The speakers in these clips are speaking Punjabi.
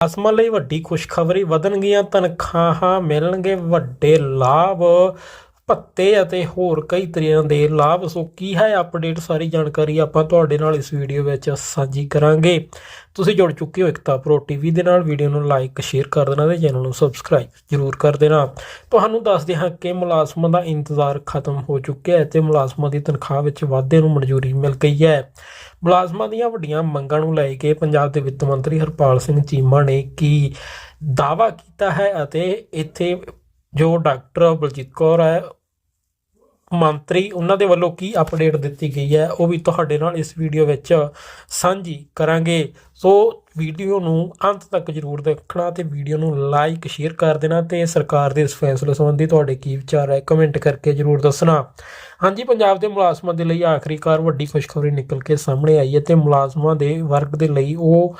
ਅਸਮਾਂ ਲਈ ਵੱਡੀ ਖੁਸ਼ਖਬਰੀ ਵਧਣਗੀਆਂ ਤਨਖਾਹਾਂ ਮਿਲਣਗੇ ਵੱਡੇ ਲਾਭ ਭੱਤੇ ਅਤੇ ਹੋਰ ਕਈ ਤਰ੍ਹਾਂ ਦੇ ਲਾਭ। ਸੋ ਕੀ ਹੈ ਅਪਡੇਟ ਸਾਰੀ ਜਾਣਕਾਰੀ ਆਪਾਂ ਤੁਹਾਡੇ ਨਾਲ ਇਸ ਵੀਡੀਓ ਵਿੱਚ ਸਾਂਝੀ ਕਰਾਂਗੇ। ਤੁਸੀਂ ਜੁੜ ਚੁੱਕੇ ਹੋ ਇਕਤਾ ਪ੍ਰੋ ਟੀਵੀ ਦੇ ਨਾਲ। ਵੀਡੀਓ ਨੂੰ ਲਾਈਕ ਸ਼ੇਅਰ ਕਰ ਦੇਣਾ ਤੇ ਚੈਨਲ ਨੂੰ ਸਬਸਕ੍ਰਾਈਬ ਜਰੂਰ ਕਰ ਦੇਣਾ। ਤੁਹਾਨੂੰ ਦੱਸਦੇ ਹਾਂ ਕਿ ਮੁਲਾਜ਼ਮਾਂ ਦਾ ਇੰਤਜ਼ਾਰ ਖਤਮ ਹੋ ਚੁੱਕਿਆ ਹੈ ਤੇ ਮੁਲਾਜ਼ਮਾਂ ਦੀ ਤਨਖਾਹ ਵਿੱਚ ਵਾਧੇ ਨੂੰ ਮਨਜ਼ੂਰੀ ਮਿਲ ਗਈ ਹੈ। ਮੁਲਾਜ਼ਮਾਂ ਦੀਆਂ ਵੱਡੀਆਂ ਮੰਗਾਂ ਨੂੰ ਲੈ ਕੇ ਪੰਜਾਬ ਦੇ ਵਿੱਤ ਮੰਤਰੀ ਹਰਪਾਲ ਸਿੰਘ ਚੀਮਾ ਨੇ ਕੀ ਦਾਅਵਾ ਕੀਤਾ ਹੈ ਅਤੇ ਇੱਥੇ ਜੋ ਡਾਕਟਰ ਬਲਜੀਤ ਕੌਰ ਹੈ ਮੰਤਰੀ ਉਹਨਾਂ ਦੇ ਵੱਲੋਂ ਕੀ ਅਪਡੇਟ ਦਿੱਤੀ ਗਈ ਹੈ, ਉਹ ਵੀ ਤੁਹਾਡੇ ਨਾਲ ਇਸ ਵੀਡੀਓ ਵਿੱਚ ਸਾਂਝੀ ਕਰਾਂਗੇ। ਸੋ ਵੀਡੀਓ ਨੂੰ ਅੰਤ ਤੱਕ ਜਰੂਰ ਦੇਖਣਾ ਤੇ ਵੀਡੀਓ ਨੂੰ ਲਾਈਕ ਸ਼ੇਅਰ ਕਰ ਦੇਣਾ ਤੇ ਸਰਕਾਰ ਦੇ ਇਸ ਫੈਸਲੇ ਸੰਬੰਧੀ ਤੁਹਾਡੇ ਕੀ ਵਿਚਾਰ ਹੈ ਕਮੈਂਟ ਕਰਕੇ ਜਰੂਰ ਦੱਸਣਾ। ਹਾਂਜੀ, ਪੰਜਾਬ ਦੇ ਮੁਲਾਜ਼ਮਾਂ ਦੇ ਲਈ ਆਖਰੀਕਾਰ ਵੱਡੀ ਖੁਸ਼ਖਬਰੀ ਨਿਕਲ ਕੇ ਸਾਹਮਣੇ ਆਈ ਹੈ ਤੇ ਮੁਲਾਜ਼ਮਾਂ ਦੇ ਵਰਗ ਦੇ ਲਈ ਉਹ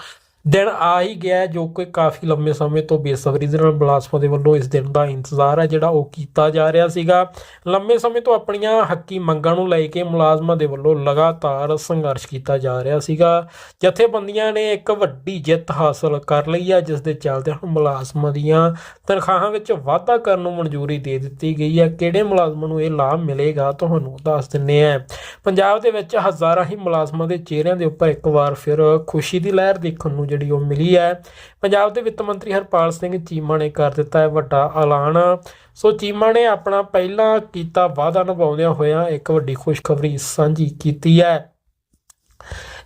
ਦਿਨ ਆ ਹੀ ਗਿਆ ਜੋ ਕਿ ਕਾਫੀ ਲੰਮੇ ਸਮੇਂ ਤੋਂ ਬੇਸਬਰੀ ਦੇ ਨਾਲ ਮੁਲਾਜ਼ਮਾਂ ਦੇ ਵੱਲੋਂ ਇਸ ਦਿਨ ਦਾ ਇੰਤਜ਼ਾਰ ਹੈ, ਜਿਹੜਾ ਉਹ ਕੀਤਾ ਜਾ ਰਿਹਾ ਸੀਗਾ। ਲੰਮੇ ਸਮੇਂ ਤੋਂ ਆਪਣੀਆਂ ਹੱਕੀ ਮੰਗਾਂ ਨੂੰ ਲੈ ਕੇ ਮੁਲਾਜ਼ਮਾਂ ਦੇ ਵੱਲੋਂ ਲਗਾਤਾਰ ਸੰਘਰਸ਼ ਕੀਤਾ ਜਾ ਰਿਹਾ ਸੀਗਾ। ਜਥੇਬੰਦੀਆਂ ਨੇ ਇੱਕ ਵੱਡੀ ਜਿੱਤ ਹਾਸਲ ਕਰ ਲਈ ਹੈ, ਜਿਸ ਦੇ ਚੱਲਦੇ ਹੁਣ ਮੁਲਾਜ਼ਮਾਂ ਦੀਆਂ ਤਨਖਾਹਾਂ ਵਿੱਚ ਵਾਧਾ ਕਰਨ ਨੂੰ ਮਨਜ਼ੂਰੀ ਦੇ ਦਿੱਤੀ ਗਈ ਹੈ। ਕਿਹੜੇ ਮੁਲਾਜ਼ਮਾਂ ਨੂੰ ਇਹ ਲਾਭ ਮਿਲੇਗਾ, ਤੁਹਾਨੂੰ ਦੱਸ ਦਿੰਨੇ ਆ ਪੰਜਾਬ ਦੇ ਵਿੱਚ ਹਜ਼ਾਰਾਂ ਹੀ ਮੁਲਾਜ਼ਮਾਂ ਦੇ ਚਿਹਰਿਆਂ ਦੇ ਉੱਪਰ ਇੱਕ ਵਾਰ ਫਿਰ ਖੁਸ਼ੀ ਦੀ ਲਹਿਰ ਦੇਖਣ ਨੂੰ ਜਿਹੜੀ ਉਹ ਮਿਲੀ ਹੈ। ਪੰਜਾਬ ਦੇ ਵਿੱਤ ਮੰਤਰੀ ਹਰਪਾਲ ਸਿੰਘ ਚੀਮਾ ਨੇ ਕਰ ਦਿੱਤਾ ਹੈ ਵੱਡਾ ਐਲਾਨ। ਸੋ ਚੀਮਾ ਨੇ ਆਪਣਾ ਪਹਿਲਾਂ ਕੀਤਾ ਵਾਅਦਾ ਨਿਭਾਉਂਦਿਆਂ ਹੋਇਆਂ ਇੱਕ ਵੱਡੀ ਖੁਸ਼ਖਬਰੀ ਸਾਂਝੀ ਕੀਤੀ ਹੈ।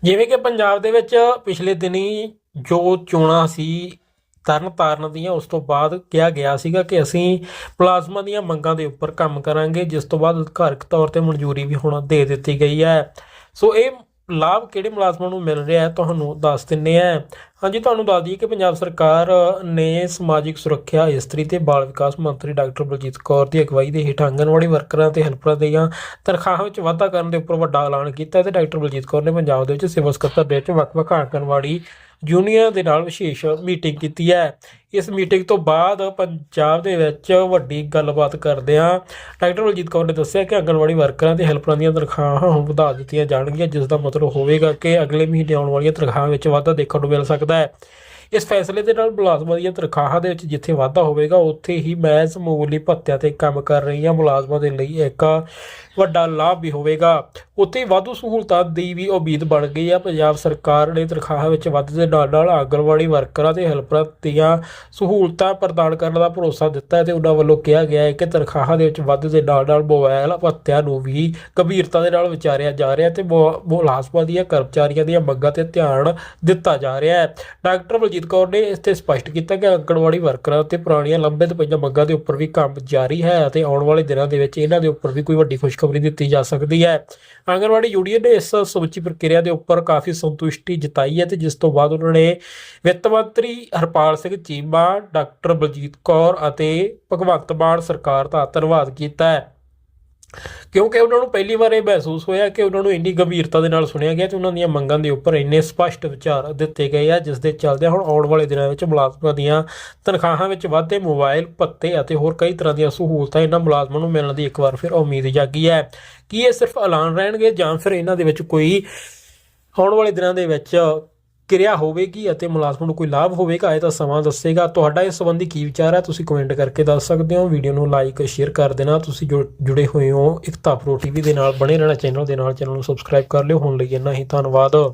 ਜਿਵੇਂ ਕਿ ਪੰਜਾਬ ਦੇ ਵਿੱਚ ਪਿਛਲੇ ਦਿਨੀ ਜੋ ਚੋਣਾਂ ਸੀ ਤਰਨ ਤਾਰਨ ਦੀਆਂ, ਉਸ ਤੋਂ ਬਾਅਦ ਕਿਹਾ ਗਿਆ ਸੀਗਾ ਕਿ ਅਸੀਂ ਪਲਾਜ਼ਮਾ ਦੀਆਂ ਮੰਗਾਂ ਦੇ ਉੱਪਰ ਕੰਮ ਕਰਾਂਗੇ, ਜਿਸ ਤੋਂ ਬਾਅਦ ਅਧਿਕਾਰਕ ਤੌਰ ਤੇ ਮਨਜ਼ੂਰੀ ਵੀ ਹੁਣ ਦੇ ਦਿੱਤੀ ਗਈ ਹੈ। ਸੋ ਇਹ ਲਾਭ ਕਿਹੜੇ ਮੁਲਾਜ਼ਮਾਂ ਨੂੰ ਮਿਲ ਰਿਹਾ ਹੈ ਤੁਹਾਨੂੰ ਦੱਸ ਦਿੰਨੇ ਆ ਹਾਂਜੀ, ਤੁਹਾਨੂੰ ਦੱਸ ਦਈਏ ਕਿ ਪੰਜਾਬ ਸਰਕਾਰ ਨੇ ਸਮਾਜਿਕ ਸੁਰੱਖਿਆ, ਇਸਤਰੀ ਤੇ ਬਾਲ ਵਿਕਾਸ ਮੰਤਰੀ ਡਾਕਟਰ ਬਲਜੀਤ ਕੌਰ ਦੀ ਅਗਵਾਈ ਦੇ ਹੇਠ ਆਂਗਣਵਾੜੀ ਵਰਕਰਾਂ ਤੇ ਹੈਲਪਰਾਂ ਦੀਆਂ ਤਨਖਾਹਾਂ ਵਿੱਚ ਵਾਧਾ ਕਰਨ ਦੇ ਉੱਪਰ ਵੱਡਾ ਐਲਾਨ ਕੀਤਾ ਤੇ ਡਾਕਟਰ ਬਲਜੀਤ ਕੌਰ ਨੇ ਪੰਜਾਬ ਦੇ ਵਿੱਚ ਸਿਵਲ ਸਕੱਤਰ ਦੇ ਵਿੱਚ ਵੱਖ-ਵੱਖ ਆਂਗਣਵਾੜੀ ਯੂਨੀਅਨ ਦੇ ਨਾਲ ਵਿਸ਼ੇਸ਼ ਮੀਟਿੰਗ ਕੀਤੀ ਹੈ। ਇਸ ਮੀਟਿੰਗ ਤੋਂ ਬਾਅਦ ਪੰਜਾਬ ਦੇ ਵਿੱਚ ਵੱਡੀ ਗੱਲਬਾਤ ਕਰਦਿਆਂ ਡਾਕਟਰ ਬਲਜੀਤ ਕੌਰ ਨੇ ਦੱਸਿਆ ਕਿ ਆਂਗਣਵਾੜੀ ਵਰਕਰਾਂ ਤੇ ਹੈਲਪਰਾਂ ਦੀਆਂ ਤਨਖਾਹਾਂ ਹੁਣ ਵਧਾ ਦਿੱਤੀਆਂ ਜਾਣਗੀਆਂ, ਜਿਸ ਦਾ ਮਤਲਬ ਹੋਵੇਗਾ ਕਿ ਅਗਲੇ ਮਹੀਨੇ ਆਉਣ ਵਾਲੀਆਂ ਤਨਖਾਹਾਂ ਵਿੱਚ ਵਾਧਾ ਦੇਖਣ ਨੂੰ ਮਿਲ ਸਕਦਾ ਹੈ। ਇਸ ਫੈਸਲੇ ਦੇ ਨਾਲ ਮੁਲਾਜ਼ਮਾਂ ਦੀਆਂ ਤਨਖਾਹਾਂ ਦੇ ਵਿੱਚ ਜਿੱਥੇ ਵਾਧਾ ਹੋਵੇਗਾ, ਉੱਥੇ ਹੀ ਮਹਿਜ਼ ਮਾਮੂਲੀ ਭੱਤਿਆਂ ਤੇ ਕੰਮ ਕਰ ਰਹੀਆਂ ਮੁਲਾਜ਼ਮਾਂ ਦੇ ਲਈ ਇੱਕ ਵੱਡਾ ਲਾਭ ਵੀ ਹੋਵੇਗਾ। ਉੱਥੇ ਵਾਧੂ ਸਹੂਲਤਾਂ ਦੀ ਵੀ ਉਮੀਦ ਬਣ ਗਈ ਹੈ ਪੰਜਾਬ ਸਰਕਾਰ ਨੇ ਤਨਖਾਹਾਂ ਵਿੱਚ ਵਾਧੇ ਦੇ ਨਾਲ ਨਾਲ ਆਂਗਣਵਾੜੀ ਵਰਕਰਾਂ ਤੇ ਹੈਲਪਰਾਂ ਦੀਆਂ ਸਹੂਲਤਾਂ ਪ੍ਰਦਾਨ ਕਰਨ ਦਾ ਭਰੋਸਾ ਦਿੱਤਾ ਹੈ ਤੇ ਉਹਨਾਂ ਵੱਲੋਂ ਕਿਹਾ ਗਿਆ ਹੈ ਕਿ ਤਨਖਾਹਾਂ ਦੇ ਵਿੱਚ ਵਾਧੇ ਦੇ ਨਾਲ ਨਾਲ ਮੋਬਾਈਲ ਭੱਤਿਆਂ ਨੂੰ ਵੀ ਗੰਭੀਰਤਾ ਦੇ ਨਾਲ ਵਿਚਾਰਿਆ ਜਾ ਰਿਹਾ ਤੇ ਮੁ- ਮੁਲਾਜ਼ਮਾਂ ਦੀਆਂ, ਕਰਮਚਾਰੀਆਂ ਦੀਆਂ ਮੰਗਾਂ ਤੇ ਧਿਆਨ ਦਿੱਤਾ ਜਾ ਰਿਹਾ ਹੈ। ਡਾਕਟਰ ਬਲਜੀਤ ਕੌਰ ਨੇ ਇਸ ਤੇ ਸਪਸ਼ਟ ਕੀਤਾ ਕਿ ਆਂਗਣਵਾੜੀ ਵਰਕਰਾਂ ਤੇ ਪੁਰਾਣੀਆਂ ਲੰਬੇ ਤੋਂ ਪਈਆਂ ਮੰਗਾਂ ਦੇ ਉੱਪਰ ਵੀ ਕੰਮ ਜਾਰੀ ਹੈ ਅਤੇ ਆਉਣ ਵਾਲੇ ਦਿਨਾਂ ਦੇ ਵਿੱਚ ਇਹਨਾਂ ਦੇ ਉੱਪਰ ਵੀ ਕੋਈ ਵੱਡੀ ਖੁਸ਼ਖਬਰੀ ਦਿੱਤੀ ਜਾ ਸਕਦੀ ਹੈ। ਆਂਗਣਵਾੜੀ ਯੂਨੀਅਨ ਨੇ ਇਸ ਸਮੁੱਚੀ ਪ੍ਰਕਿਰਿਆ ਦੇ ਉੱਪਰ ਕਾਫੀ ਸੰਤੁਸ਼ਟੀ ਜਤਾਈ ਹੈ ਤੇ ਜਿਸ ਤੋਂ ਬਾਅਦ ਉਹਨਾਂ ਨੇ ਵਿੱਤ ਮੰਤਰੀ ਹਰਪਾਲ ਸਿੰਘ ਚੀਮਾ, ਡਾਕਟਰ ਬਲਜੀਤ ਕੌਰ ਅਤੇ ਭਗਵੰਤ ਮਾਨ ਸਰਕਾਰ ਦਾ ਧੰਨਵਾਦ ਕੀਤਾ ਹੈ। ਕਿਉਂਕਿ ਉਹਨਾਂ ਨੂੰ ਪਹਿਲੀ ਵਾਰ ਇਹ ਮਹਿਸੂਸ ਹੋਇਆ ਕਿ ਉਹਨਾਂ ਨੂੰ ਇੰਨੀ ਗੰਭੀਰਤਾ ਦੇ ਨਾਲ ਸੁਣਿਆ ਗਿਆ ਤੇ ਉਹਨਾਂ ਦੀਆਂ ਮੰਗਾਂ ਦੇ ਉੱਪਰ ਇੰਨੇ ਸਪਸ਼ਟ ਵਿਚਾਰ ਦਿੱਤੇ ਗਏ ਆ ਜਿਸ ਦੇ ਚੱਲਦਿਆਂ ਹੁਣ ਆਉਣ ਵਾਲੇ ਦਿਨਾਂ ਵਿੱਚ ਮੁਲਾਜ਼ਮਾਂ ਦੀਆਂ ਤਨਖਾਹਾਂ ਵਿੱਚ ਵਾਧੇ ਮੋਬਾਈਲ ਭੱਤੇ ਅਤੇ ਹੋਰ ਕਈ ਤਰ੍ਹਾਂ ਦੀਆਂ ਸਹੂਲਤਾਂ ਇਹਨਾਂ ਮੁਲਾਜ਼ਮਾਂ ਨੂੰ ਮਿਲਣ ਦੀ ਇੱਕ ਵਾਰ ਫਿਰ ਉਮੀਦ ਜਾਗੀ ਹੈ। ਕਿ ਇਹ ਸਿਰਫ ਐਲਾਨ ਰਹਿਣਗੇ ਜਾਂ ਫਿਰ ਇਹਨਾਂ ਦੇ ਵਿੱਚ ਕੋਈ ਆਉਣ ਵਾਲੇ ਦਿਨਾਂ ਦੇ ਵਿੱਚ ਕਿਰਿਆ ਹੋਵੇਗੀ ਅਤੇ ਮੁਲਾਜ਼ਮਾਂ ਨੂੰ ਕੋਈ ਲਾਭ ਹੋਵੇਗਾ, ਇਹ ਤਾਂ ਸਮਾਂ ਦੱਸੇਗਾ। ਤੁਹਾਡਾ ਇਸ ਸੰਬੰਧੀ ਕੀ ਵਿਚਾਰ ਹੈ? ਤੁਸੀਂ ਕਮੈਂਟ ਕਰਕੇ ਦੱਸ ਸਕਦੇ ਹੋ। ਵੀਡੀਓ ਨੂੰ ਲਾਈਕ ਸ਼ੇਅਰ ਕਰ ਦੇਣਾ। ਤੁਸੀਂ ਜੁੜੇ ਹੋਏ ਹੋ ਇਕਤਾ ਪ੍ਰੋ ਟੀਵੀ ਦੇ ਨਾਲ, ਬਣੇ ਰਹਿਣਾ ਚੈਨਲ ਦੇ ਨਾਲ। ਚੈਨਲ ਨੂੰ ਸਬਸਕ੍ਰਾਈਬ ਕਰ ਲਿਓ। ਹੁਣ ਲਈ ਇੰਨਾ ਹੀ। ਧੰਨਵਾਦ।